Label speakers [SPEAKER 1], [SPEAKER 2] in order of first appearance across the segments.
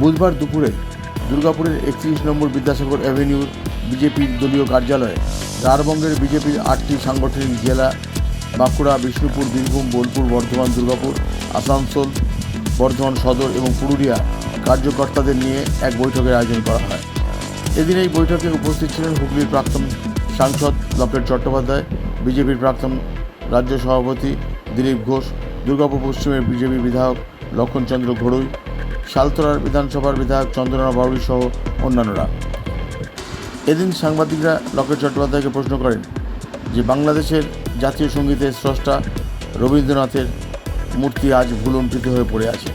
[SPEAKER 1] বুধবার দুপুরে দুর্গাপুরের একত্রিশ নম্বর বিদ্যাসাগর অ্যাভিনিউর বিজেপির দলীয় কার্যালয়ে রাঢ়বঙ্গের বিজেপির আটটি সাংগঠনিক জেলা, বাঁকুড়া, বিষ্ণুপুর, বীরভূম, বোলপুর, বর্ধমান, দুর্গাপুর, আসানসোল, বর্ধমান সদর এবং পুরুলিয়া কার্যকর্তাদের নিয়ে এক বৈঠকের আয়োজন করা হয়। এদিন এই বৈঠকে উপস্থিত ছিলেন হুগলির প্রাক্তন সাংসদ লকেট চট্টোপাধ্যায়, বিজেপির প্রাক্তন রাজ্য সভাপতি দিলীপ ঘোষ, দুর্গাপুর পশ্চিমের বিজেপি বিধায়ক লক্ষণচন্দ্র ঘড়ুই শালতরার বিধানসভার বিধায়ক চন্দ্রনা বাউরি সহ অন্যান্যরা। এদিন সাংবাদিকরা লকেট চট্টোপাধ্যায়কে প্রশ্ন করেন যে, বাংলাদেশের জাতীয় সঙ্গীতের স্রষ্টা রবীন্দ্রনাথের মূর্তি আজ ভুলুণ্ঠিত হয়ে পড়ে আছে।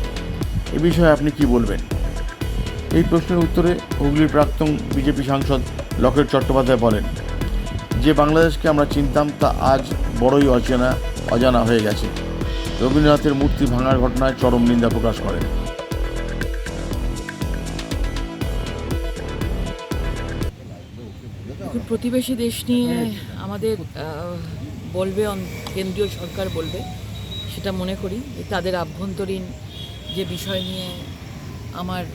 [SPEAKER 1] এ বিষয়ে আপনি কি বলবেন? এই প্রশ্নের উত্তরে হুগলির প্রাক্তন বিজেপি সাংসদ লকেট চট্টোপাধ্যায় বলেন, যে বাংলাদেশকে আমরা চিনতাম তা আজ বড়ই অচেনা, অজানা হয়ে গেছে। রবীন্দ্রনাথের মূর্তি ভাঙার ঘটনায় চরম নিন্দা প্রকাশ করেন।
[SPEAKER 2] এখন প্রতিবেশী দেশ নিয়ে আমাদের বলবে অন- কেন্দ্রীয় সরকার বলবে সেটা মনে করি যে তাদের আভ্যন্তরীণ যে বিষয় নিয়ে আমার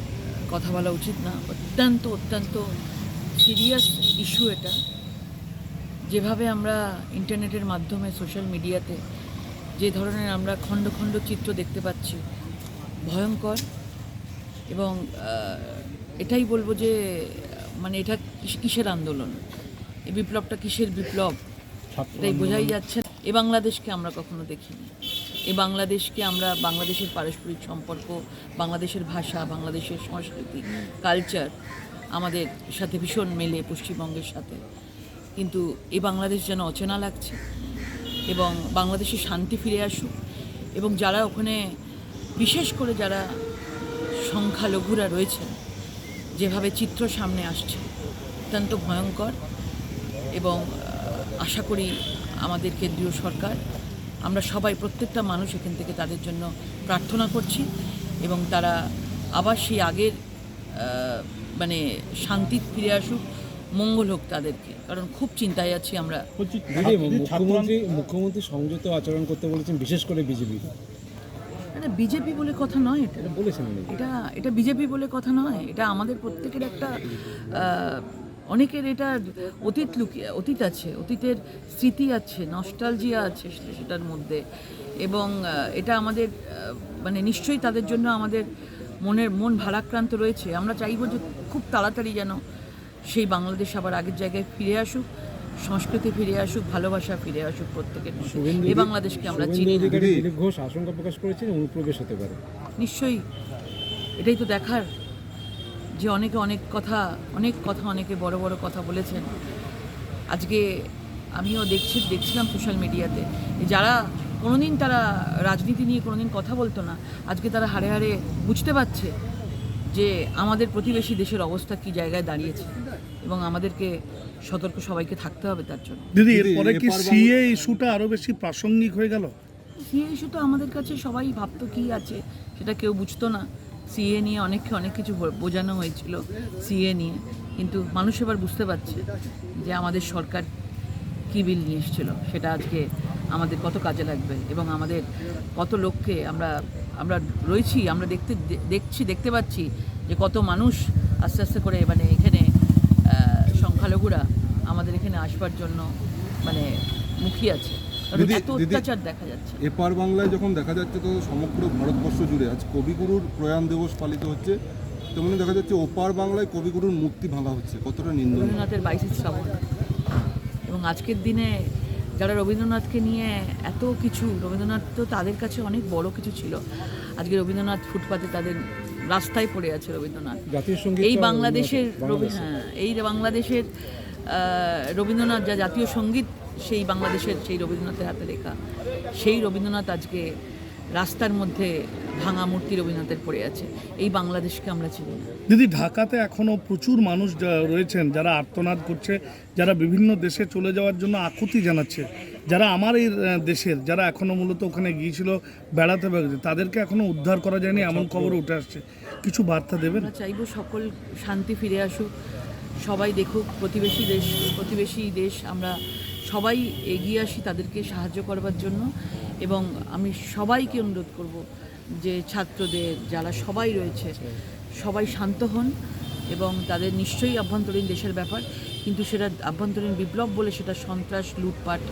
[SPEAKER 2] কথা বলা উচিত না অত্যন্ত অত্যন্ত সিরিয়াস ইস্যু এটা। যেভাবে আমরা ইন্টারনেটের মাধ্যমে সোশ্যাল মিডিয়াতে যে ধরনের আমরা খণ্ড খণ্ড চিত্র দেখতে পাচ্ছি ভয়ঙ্কর এবং এটাই বলব যে মানে এটা কিসের আন্দোলন? এই বিপ্লবটা কিসের বিপ্লব? এটাই বোঝাই যাচ্ছে না। এ বাংলাদেশকে আমরা কখনো দেখিনি। এ বাংলাদেশকে আমরা বাংলাদেশের পারস্পরিক সম্পর্ক বাংলাদেশের ভাষা বাংলাদেশের সংস্কৃতি কালচার আমাদের সাথে ভীষণ মেলে পশ্চিমবঙ্গের সাথে। কিন্তু এই বাংলাদেশ যেন অচেনা লাগছে এবং বাংলাদেশে শান্তি ফিরে আসুক এবং যারা ওখানে বিশেষ করে যারা সংখ্যালঘুরা রয়েছেন যেভাবে চিত্র সামনে আসছে অত্যন্ত ভয়ঙ্কর এবং আশা করি আমাদের কেন্দ্রীয় সরকার আমরা সবাই প্রত্যেকটা মানুষ এখান থেকে তাদের জন্য প্রার্থনা করছি এবং তারা আবার সেই আগের মানে শান্তি ফিরে আসুক মঙ্গল হোক তাদেরকে। কারণ খুব চিন্তায় আছি আমরা।
[SPEAKER 3] দিদি মুখ্যমন্ত্রী মুখ্যমন্ত্রী সংযত আচরণ করতে বলেছেন বিশেষ করে বিজেপি।
[SPEAKER 2] এটা বিজেপি বলে কথা নয় এটা।
[SPEAKER 3] বলেছেন
[SPEAKER 2] এটা এটা বিজেপি বলে কথা নয় এটা আমাদের প্রত্যেকের একটা অনেকের এটা অতীত লুকিয়ে অতীত আছে অতীতের স্মৃতি আছে নস্টালজিয়া আছে সেটার মধ্যে। এবং এটা আমাদের মানে নিশ্চয়ই তাদের জন্য আমাদের মনের মন ভারাক্রান্ত রয়েছে। আমরা চাইব যে খুব তাড়াতাড়ি যেন সেই বাংলাদেশ আবার আগের জায়গায় ফিরে আসুক সংস্কৃতি ফিরে আসুক ভালোবাসা ফিরে আসুক প্রত্যেকের এই বাংলাদেশকে আমরা চিনি
[SPEAKER 3] দিলীপ ঘোষ আশঙ্কা প্রকাশ করেছেন অনুপ্রবেশ হতে পারে।
[SPEAKER 2] নিশ্চয়ই। এটাই তো দেখার যে অনেকে অনেক কথা অনেক কথা অনেকে বড় বড় কথা বলেছেন। আজকে আমিও দেখছি দেখছিলাম সোশ্যাল মিডিয়াতে যারা কোনোদিন তারা রাজনীতি নিয়ে কোনোদিন কথা বলতো না আজকে তারা হাড়ে হাড়ে বুঝতে পারছে যে আমাদের প্রতিবেশী দেশের অবস্থা কি জায়গায় দাঁড়িয়েছে এবং আমাদেরকে সতর্ক সবাইকে থাকতে হবে তার জন্য।
[SPEAKER 4] দিদি এরপরে কি সিএ ইস্যুটা আরও বেশি প্রাসঙ্গিক হয়ে গেল?
[SPEAKER 2] সিএ ইস্যু তো আমাদের কাছে সবাই ভাবতো কী আছে সেটা কেউ বুঝতো না। সিএ নিয়ে অনেককে অনেক কিছু বোঝানো হয়েছিল সিএ নিয়ে। কিন্তু মানুষ এবার বুঝতে পারছে যে আমাদের সরকার কী বিল নিয়ে এসেছিল, সেটা আজকে আমাদের কত কাজে লাগবে এবং আমাদের কত লোককে আমরা আমরা রয়েছি, আমরা দেখতে দেখছি, দেখতে পাচ্ছি যে কত মানুষ আস্তে আস্তে করে মানে এখানে সংখ্যালঘুরা আমাদের এখানে আসবার জন্য মানে মুখিয়ে আছে। অত্যাচার দেখা যাচ্ছে।
[SPEAKER 5] এপার বাংলায় যখন দেখা যাচ্ছে তো সমগ্র ভারতবর্ষ জুড়ে আজ কবিগুরুর প্রয়াণ দিবস পালিত হচ্ছে তেমনি দেখা যাচ্ছে ওপার বাংলায় কবিগুরুর মূর্তি ভাঙা হচ্ছে। কতটা নিন্দনীয়।
[SPEAKER 2] রবীন্দ্রনাথের বাইশে শ্রাবণ। এবং আজকের দিনে যারা রবীন্দ্রনাথকে নিয়ে এত কিছু রবীন্দ্রনাথ তো তাদের কাছে অনেক বড় কিছু ছিল। আজকে রবীন্দ্রনাথ ফুটপাতে তাদের রাস্তায় পড়ে আছে রবীন্দ্রনাথ। এই বাংলাদেশের হ্যাঁ এই বাংলাদেশের রবীন্দ্রনাথ যা জাতীয় সংগীত সেই বাংলাদেশের সেই রবীন্দ্রনাথের হাতে লেখা সেই রবীন্দ্রনাথ আজকে রাস্তার মধ্যে ভাঙা মূর্তি রবীন্দ্রনাথের পড়ে আছে। এই বাংলাদেশকে আমরা চিনি না।
[SPEAKER 4] দিদি ঢাকাতে এখনও প্রচুর মানুষ রয়েছেন যারা আর্তনাদ করছে যারা বিভিন্ন দেশে চলে যাওয়ার জন্য আকুতি জানাচ্ছে যারা আমার এই দেশের যারা এখনও মূলত ওখানে গিয়েছিল বেড়াতে বেড়াতে তাদেরকে এখনও উদ্ধার করা যায়নি এমন খবর উঠে আসছে। কিছু বার্তা দেবেন?
[SPEAKER 2] আমরা চাইব সকল শান্তি ফিরে আসুক সবাই দেখুক প্রতিবেশী দেশ প্রতিবেশী দেশ আমরা সবাই এগিয়ে আসি তাদেরকে সাহায্য করবার জন্য এবং আমি সবাইকে অনুরোধ করব যে ছাত্রদের যারা সবাই রয়েছে সবাই শান্ত হন এবং তাদের নিশ্চয়ই আভ্যন্তরীণ দেশের ব্যাপার কিন্তু সেটা আভ্যন্তরীণ বিপ্লব বলে সেটা সন্ত্রাস লুটপাট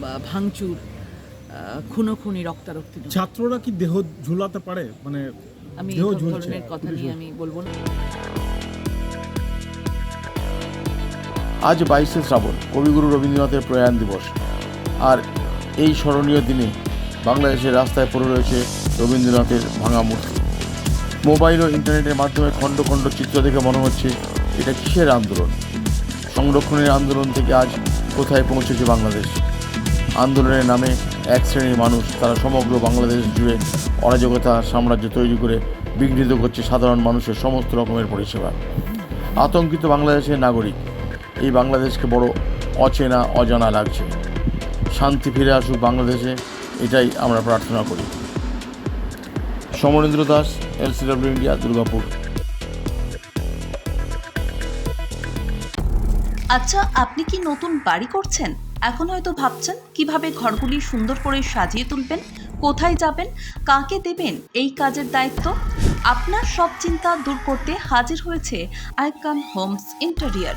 [SPEAKER 2] বা ভাঙচুর খুনোখুনি রক্তারক্তি।
[SPEAKER 3] ছাত্ররা কি দেহ ঝুলাতে পারে? মানে
[SPEAKER 2] আমি ধরনের কথা নিয়ে আমি বলব না।
[SPEAKER 1] আজ বাইশে শ্রাবণ, কবিগুরু রবীন্দ্রনাথের প্রয়াণ দিবস। আর এই স্মরণীয় দিনে বাংলাদেশের রাস্তায় পড়ে রয়েছে রবীন্দ্রনাথের ভাঙা মূর্তি। মোবাইল ও ইন্টারনেটের মাধ্যমে খণ্ড খণ্ড চিত্র দেখে মনে হচ্ছে, এটা কিসের আন্দোলন? সংরক্ষণের আন্দোলন থেকে আজ কোথায় পৌঁছেছে বাংলাদেশ? আন্দোলনের নামে এক শ্রেণির মানুষ, তারা সমগ্র বাংলাদেশ জুড়ে অরাজকতা, সাম্রাজ্য তৈরি করে বিঘ্নিত করছে সাধারণ মানুষের সমস্ত রকমের পরিষেবা। আতঙ্কিত বাংলাদেশের নাগরিক এই বাংলাদেশকে বড় অচেনা, অজানা লাগছে। শান্তি ফিরে আসুক বাংলাদেশে, এটাই আমরা প্রার্থনা করি। Samarendra Das, LCW India, Durgapur.
[SPEAKER 6] আচ্ছা আপনি কি নতুন বাড়ি করছেন? এখন হয়তো ভাবছেন, কীভাবে ঘরগুলি সুন্দর করে সাজিয়ে তুলবেন? কোথায় যাবেন? কাকে দেবেন? এই কাজের দায়িত্ব? আপনার সব চিন্তা দূর করতে হাজির হয়েছে icon homes interior.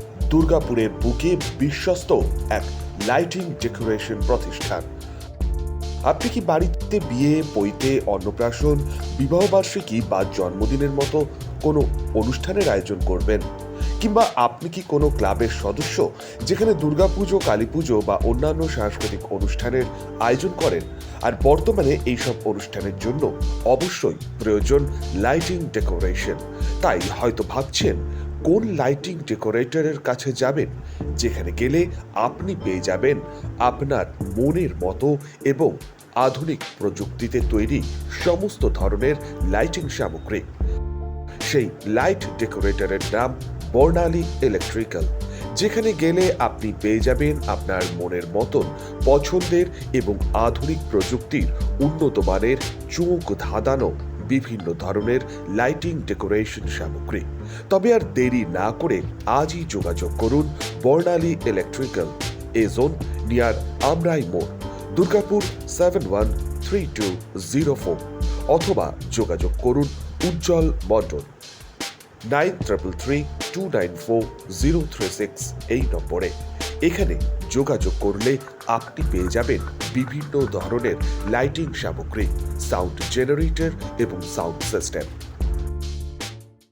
[SPEAKER 7] দুর্গাপুরের বুকে বিশ্বস্ত এক লাইটিং ডেকোরেশন প্রতিষ্ঠান। আপনি কি বাড়িতে বিয়ে পৈতে অন্নপ্রাশন বিবাহবার্ষিকী বা জন্মদিনের মতো কোনো অনুষ্ঠানের আয়োজন করবেন? কিংবা আপনি কি কোনো ক্লাবের সদস্য যেখানে দুর্গাপুজো কালী পুজো বা অন্যান্য সাংস্কৃতিক অনুষ্ঠানের আয়োজন করেন? আর বর্তমানে এইসব অনুষ্ঠানের জন্য অবশ্যই প্রয়োজন লাইটিং ডেকোরেশন। তাই হয়তো ভাবছেন কোন লাইটিং ডেকোরেটরের কাছে যাবেন? যেখানে গেলে আপনি পেয়ে যাবেন আপনার মনের মতো এবং আধুনিক প্রযুক্তিতে তৈরি সমস্ত ধরনের লাইটিং সামগ্রী। সেই লাইট ডেকোরেটরের নাম বর্ণালী ইলেকট্রিক্যাল যেখানে গেলে আপনি পেয়ে যাবেন আপনার মনের মতন পছন্দের এবং আধুনিক প্রযুক্তির উন্নত মানের চোখ ধাঁধানো বিভিন্ন ধরনের লাইটিং ডেকোরেশন সামগ্রী। তবে আর দেরি না করে আজই যোগাযোগ করুন Barnali electrical A zone near Amrai মোড়, Durgapur seven one three two zero four অথবা যোগাযোগ করুন Ujjwal Mondal nine triple three two nine four zero three six এই নম্বরে। এখানে যোগাযোগ করলে আপনি পেয়ে যাবেন বিভিন্ন ধরনের লাইটিং সামগ্রী সাউন্ড জেনারেটর এবং সাউন্ড সিস্টেম